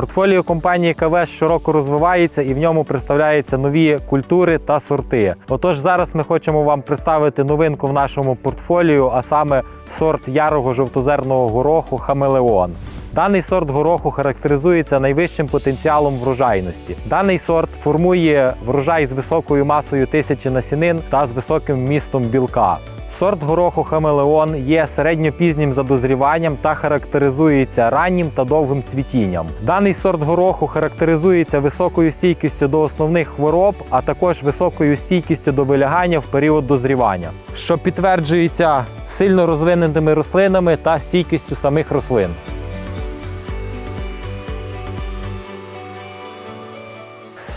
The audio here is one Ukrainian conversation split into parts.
Портфоліо компанії КВ щороку розвивається і в ньому представляються нові культури та сорти. Отож, зараз ми хочемо вам представити новинку в нашому портфоліо, а саме сорт ярого жовтозерного гороху Хамелеон. Даний сорт гороху характеризується найвищим потенціалом врожайності. Даний сорт формує врожай з високою масою тисячі насінин та з високим вмістом білка. Сорт гороху Хамелеон є середньопізнім за дозріванням та характеризується раннім та довгим цвітінням. Даний сорт гороху характеризується високою стійкістю до основних хвороб, а також високою стійкістю до вилягання в період дозрівання, що підтверджується сильно розвиненими рослинами та стійкістю самих рослин.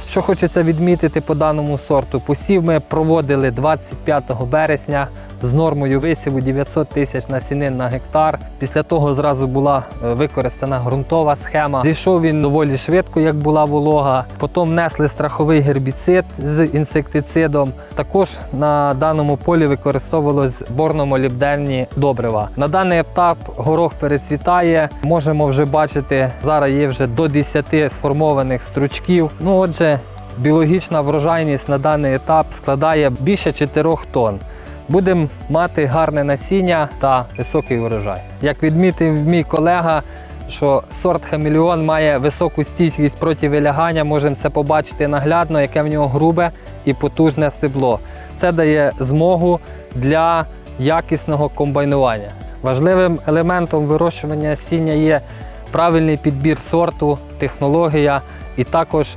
Що хочеться відмітити по даному сорту, посів ми проводили 25 березня з нормою висіву 900 тисяч насінин на гектар. Після того зразу була е, використана ґрунтова схема. Зійшов він доволі швидко, як була волога. Потім внесли страховий гербіцид з інсектицидом. Також на даному полі використовувалось борномолібденні добрива. На даний етап горох перецвітає. Можемо вже бачити, зараз є вже до 10 сформованих стручків. Ну, отже, біологічна врожайність на даний етап складає більше 4 тонн. Будемо мати гарне насіння та високий урожай. Як відмітив мій колега, що сорт хамелеон має високу стійкість проти вилягання, можемо це побачити наглядно, яке в нього грубе і потужне стебло. Це дає змогу для якісного комбайнування. Важливим елементом вирощування насіння є правильний підбір сорту, технологія і також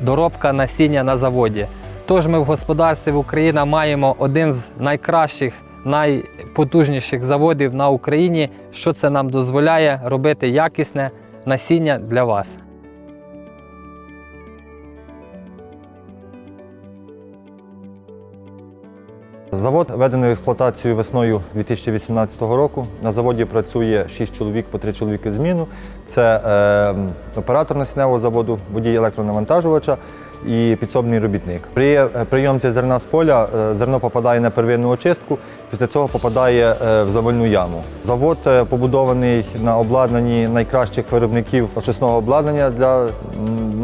доробка насіння на заводі. Тож ми в господарстві в Україні маємо один з найкращих, найпотужніших заводів на Україні, що це нам дозволяє робити якісне насіння для вас. Завод введений в експлуатацію весною 2018 року. На заводі працює 6 чоловік по 3 чоловіки зміну. Це е, оператор насінневого заводу, водій електронавантажувача і підсобний робітник. При е, прийомці зерна з поля е, зерно попадає на первинну очистку, після цього попадає е, в завальну яму. Завод побудований на обладнанні найкращих виробників очисного обладнання для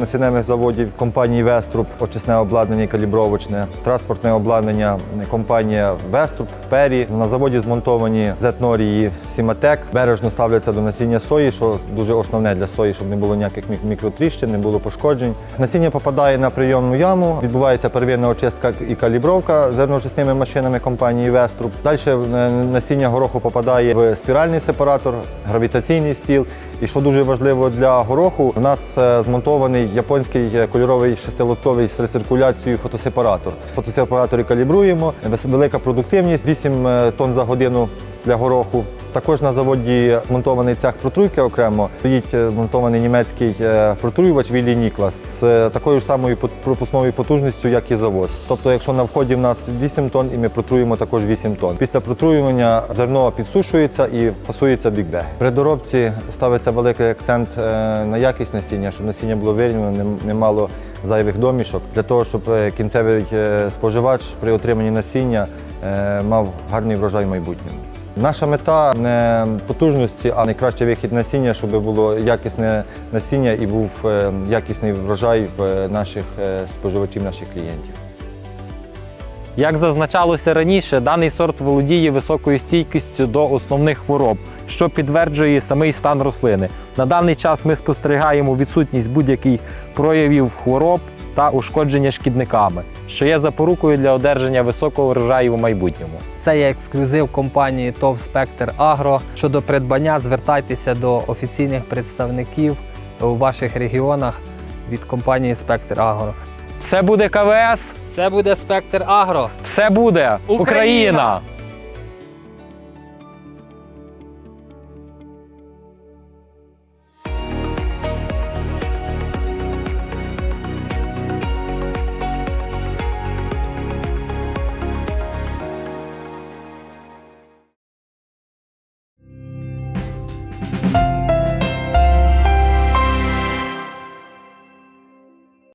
насінневих заводів компанії Веструб, очисне обладнання калібровочне, транспортне обладнання компанія Веструб, Пері. На заводі змонтовані зетнорії Сіматек, бережно ставляться до насіння сої, що дуже основне для сої, щоб не було ніяких мікротріщин, не було пошкоджень. Насіння попадає на прийомну яму, відбувається первинна очистка і калібровка зерночисними машинами компанії Веструб. Далі е, насіння гороху попадає в спіральний сепаратор, гравітаційний стіл. І що дуже важливо для гороху, у нас е, змонтований японський е, кольоровий шестилотовий з рециркуляцією фотосепаратор. В фотосепараторі калібруємо, велика продуктивність, 8 е, тонн за годину для гороху. Також на заводі змонтований цех протруйки окремо. Стоїть змонтований німецький протруювач Віллі Ніклас з такою ж самою пропускною потужністю, як і завод. Тобто, якщо на вході в нас 8 тонн, і ми протруємо також 8 тонн. Після протруювання зерно підсушується і фасується бікбег. При доробці ставиться великий акцент е, на якість насіння, щоб насіння було вирівняно, не, мало зайвих домішок, для того, щоб е, кінцевий е, споживач при отриманні насіння мав гарний врожай в майбутньому. Наша мета не потужності, а найкращий вихід насіння, щоб було якісне насіння і був якісний врожай в наших споживачів, наших клієнтів. Як зазначалося раніше, даний сорт володіє високою стійкістю до основних хвороб, що підтверджує самий стан рослини. На даний час ми спостерігаємо відсутність будь-яких проявів хвороб та ушкодження шкідниками, що є запорукою для одержання високого врожаю у майбутньому. Це є ексклюзив компанії ТОВ Спектр Агро. Щодо придбання, звертайтеся до офіційних представників у ваших регіонах від компанії Спектр Агро. Все буде КВС, Це буде Спектр Агро. все буде Україна! Україна!